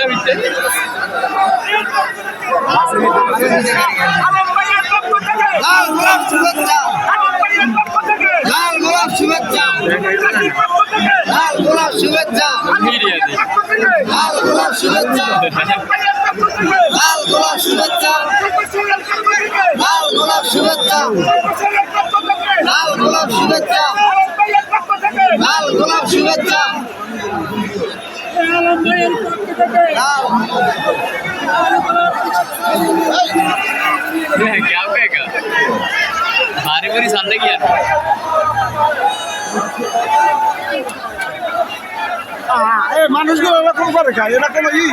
না লাল গোলাপ শুভেচ্ছা। লাল গোলাপ শুভেচ্ছা। লাল গোলাপ শুভেচ্ছা। লাল গোলাপ শুভেচ্ছা। লাল গোলাপ শুভেচ্ছা। লাল গোলাপ শুভেচ্ছা। লাল গোলাপ শুভেচ্ছা। লাল গোলাপ শুভেচ্ছা। লাল क्या कहेगा बारी बारी सामने किया এই মানুষগুলো এরকম করে খায় এরা কোনো ই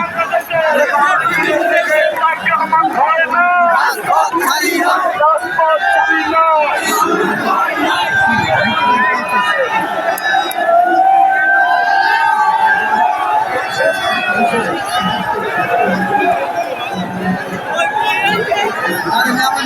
আরে না